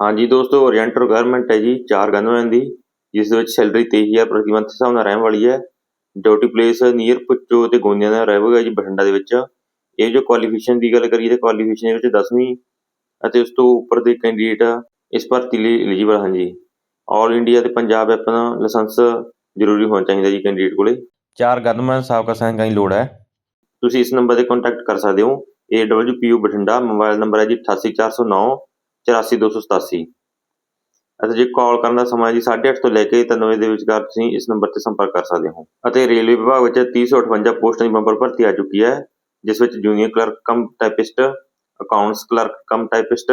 ਹਾਂਜੀ ਦੋਸਤੋ orient requirement ਹੈ ਜੀ 4 ਗਨਮੈਨ ਦੀ ਜਿਸ ਦੇ ਵਿੱਚ ਸੈਲਰੀ 23000 ਪ੍ਰਤੀ ਮੰਥ ਹਿਸਾਬ ਨਾਲ ਰਹਿਣ ਵਾਲੀ ਹੈ। ਡਿਊਟੀ ਪਲੇਸ ਨੀਅਰ ਪੁੱਚੋ ਤੇ ਗੋਂਦਿਆਂ ਦਾ ਰਹੇਗਾ ਜੀ ਬਠਿੰਡਾ ਦੇ ਵਿੱਚ। ਇਹ ਜੋ ਕੁਆਲੀਫਿਕੇਸ਼ਨ ਦੀ ਗੱਲ ਕਰੀਏ ਤਾਂ ਕੁਆਲੀਫਿਕੇਸ਼ਨ ਦੇ ਵਿੱਚ 10ਵੀਂ ਅਤੇ ਉਸ ਤੋਂ ਉੱਪਰ ਦੇ ਕੈਂਡੀਡੇਟ ਇਸ ਭਰਤੀ ਲਈ ਐਲੀਜੀਬਲ ਹਨ ਜੀ। ਆਲ ਇੰਡੀਆ ਤੇ ਪੰਜਾਬ ਆਪਣਾ ਲਾਇਸੈਂਸ ਜ਼ਰੂਰੀ ਹੋਣਾ ਚਾਹੀਦਾ ਜੀ ਕੈਂਡੀਡੇਟ ਕੋਲੇ। ਚਾਰ ਗਨਮੈਨ ਸਾਬਕਾ ਸੈਨਿਕਾਂ ਦੀ ਲੋੜ ਹੈ। ਤੁਸੀਂ ਇਸ ਨੰਬਰ ਤੇ ਕੰਟੈਕਟ ਕਰ ਸਕਦੇ ਹੋ। AWPU ਬਠਿੰਡਾ ਮੋਬਾਈਲ ਨੰਬਰ ਹੈ ਜੀ 88409 84287 ਅਤੇ ਜੇ ਕਾਲ ਕਰਨ ਦਾ ਸਮਾਂ ਹੈ ਜੀ 8:30 ਤੋਂ ਲੈ ਕੇ 3 ਦੇ ਵਿਚਕਾਰ ਤੁਸੀਂ ਇਸ ਨੰਬਰ ਤੇ ਸੰਪਰਕ ਕਰ ਸਕਦੇ ਹੋ। ਅਤੇ ਰੇਲਵੇ ਵਿਭਾਗ ਵਿੱਚ 358 ਪੋਸਟਾਂ ਦੀ ਬੰਪਰ ਭਰਤੀ ਆ ਚੁੱਕੀ ਹੈ, ਜਿਸ ਵਿੱਚ junior clerk cum typist, accounts clerk cum typist,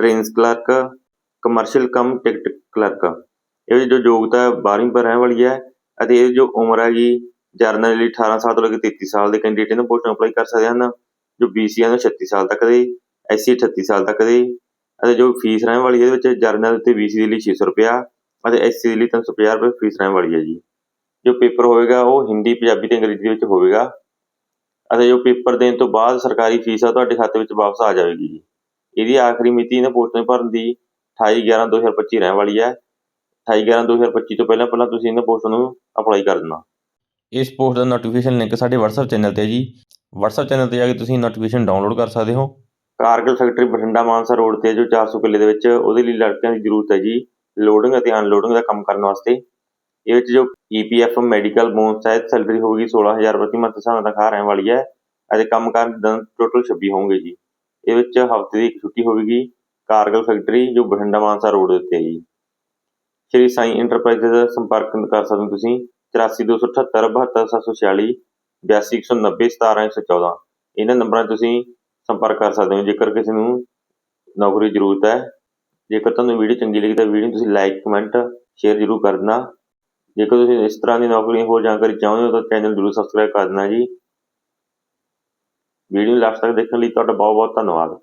trains clerk, commercial cum ticket clerk. ਇਹ ਜੋ ਯੋਗਤਾ ਹੈ 12ਵੀਂ ਪਰ ਰਹਿਣ ਵਾਲੀ ਹੈ ਅਤੇ ਇਹ ਜੋ ਉਮਰ ਹੈ ਜੀ, ਜਰਨਲ ਲਈ 18 ਸਾਲ ਤੋਂ ਲੈ ਕੇ 33 ਸਾਲ ਦੇ ਕੈਂਡੀਡੇਟ ਇਹਨਾਂ ਪੋਸਟਾਂ ਅਪਲਾਈ ਕਰ ਸਕਦੇ ਹਨ, ਜੋ BC ਹਨ ਉਹ 36 ਸਾਲ ਤੱਕ ਦੇ SC 38 ਸਾਲ ਤੱਕ ਦੇ ਅਤੇ ਜੋ ਫੀਸ ਰਹਿਣ ਵਾਲੀ ਇਹਦੇ ਵਿੱਚ ਜਰਨਲ ਤੇ BC ਦੇ ਲਈ 600 ਰੁਪਇਆ ਅਤੇ SC ਦੇ ਲਈ 350 ਰੁਪਏ ਫੀਸ ਰਹਿਣ ਵਾਲੀ ਹੈ ਜੀ। ਜੋ ਪੇਪਰ ਹੋਵੇਗਾ, ਉਹ ਹਿੰਦੀ, ਪੰਜਾਬੀ ਤੇ ਅੰਗਰੇਜ਼ੀ ਦੇ ਵਿੱਚ ਹੋਵੇਗਾ ਅਤੇ ਜੋ ਪੇਪਰ ਦੇਣ ਤੋਂ ਬਾਅਦ ਸਰਕਾਰੀ ਫੀਸ ਆ ਤੁਹਾਡੇ ਖਾਤੇ ਵਿੱਚ ਵਾਪਸ ਆ ਜਾਵੇਗੀ ਜੀ। ਇਹਦੀ ਆਖਰੀ ਮਿਤੀ ਇਹਨਾਂ ਪੋਸਟਾਂ ਭਰਨ ਦੀ 28 11 2025 ਰਹਿਣ ਵਾਲੀ ਹੈ। 28 11 2025 ਤੋਂ ਪਹਿਲਾਂ ਪਹਿਲਾਂ ਤੁਸੀਂ ਇਹਨਾਂ ਪੋਸਟਾਂ ਨੂੰ ਅਪਲਾਈ ਕਰ ਦੇਣਾ। ਇਸ ਪੋਸਟ ਦਾ ਨੋਟੀਫਿਕੇਸ਼ਨ ਲਿੰਕ ਸਾਡੇ WhatsApp ਚੈਨਲ ਤੇ ਹੈ ਜੀ। WhatsApp ਚੈਨਲ ਤੇ ਜਾ ਕੇ ਤੁਸੀਂ ਨੋਟੀਫਿਕੇਸ਼ਨ ਡਾਊਨਲੋਡ ਕਰ ਸਕਦੇ ਹੋ। ਕਾਰਗਿਲ ਫੈਕਟਰੀ ਬਠਿੰਡਾ ਮਾਨਸਾ ਰੋਡ ਤੇ ਜੋ 400 ਕਿੱਲੇ ਦੇ ਵਿੱਚ, ਉਹਦੇ ਲਈ ਲੜਕਿਆਂ ਦੀ ਜ਼ਰੂਰਤ ਹੈ ਜੀ ਲੋਡਿੰਗ ਅਤੇ ਅਨਲੋਡਿੰਗ ਦਾ ਕੰਮ ਕਰਨ ਵਾਸਤੇ। ਇਹ ਵਿੱਚ ਜੋ EPF ਮੈਡੀਕਲ ਬੋਨਸ ਹੈ ਸੈਲਰੀ ਹੋਊਗੀ 16000 ਪ੍ਰਤੀ ਮੰਥ ਸਾਨੂੰ ਤਨਖਾਹ ਰਹਿਣ ਵਾਲੀ ਹੈ, ਅਤੇ ਕੰਮ ਕਰਨ ਦੇ ਦਿਨ ਟੋਟਲ 26 ਹੋਣਗੇ ਜੀ। ਇਹ ਵਿੱਚ ਹਫ਼ਤੇ ਦੀ ਇੱਕ ਛੁੱਟੀ ਹੋਵੇਗੀ, ਕਾਰਗਿਲ ਫੈਕਟਰੀ ਜੋ ਬਠਿੰਡਾ ਮਾਨਸਾ ਰੋਡ ਦੇ ਉੱਤੇ ਹੈ ਜੀ। ਸ਼੍ਰੀ ਸਾਈ ਇੰਟਰਪ੍ਰਾਈਜ਼ਸ ਦਾ ਸੰਪਰਕ ਕਰ ਸਕਦੇ ਹੋ ਤੁਸੀਂ 842787 72746 82190 17114 ਇਹਨਾਂ ਨੰਬਰਾਂ 'ਤੇ ਤੁਸੀਂ ਸੰਪਰਕ ਕਰ ਸਕਦੇ ਹੋ। ਜੇਕਰ ਕਿਸੇ ਨੂੰ ਨੌਕਰੀ ਦੀ ਜ਼ਰੂਰਤ ਹੈ, ਜੇਕਰ ਤੁਹਾਨੂੰ ਵੀਡੀਓ ਚੰਗੀ ਲੱਗੀ ਤਾਂ ਵੀਡੀਓ ਨੂੰ ਤੁਸੀਂ ਲਾਈਕ ਕਮੈਂਟ ਸ਼ੇਅਰ ਜ਼ਰੂਰ ਕਰ ਦੇਣਾ। ਜੇਕਰ ਤੁਸੀਂ ਇਸ ਤਰ੍ਹਾਂ ਦੀ ਨੌਕਰੀ ਹੋਰ ਜਾਣਕਾਰੀ ਚਾਹੁੰਦੇ ਹੋ ਤਾਂ ਚੈਨਲ ਜ਼ਰੂਰ ਸਬਸਕ੍ਰਾਈਬ ਕਰ ਦੇਣਾ ਜੀ। ਵੀਡੀਓ ਲਾਸਟ ਤੱਕ ਦੇਖਣ ਲਈ ਤੁਹਾਡਾ ਬਹੁਤ ਬਹੁਤ ਧੰਨਵਾਦ।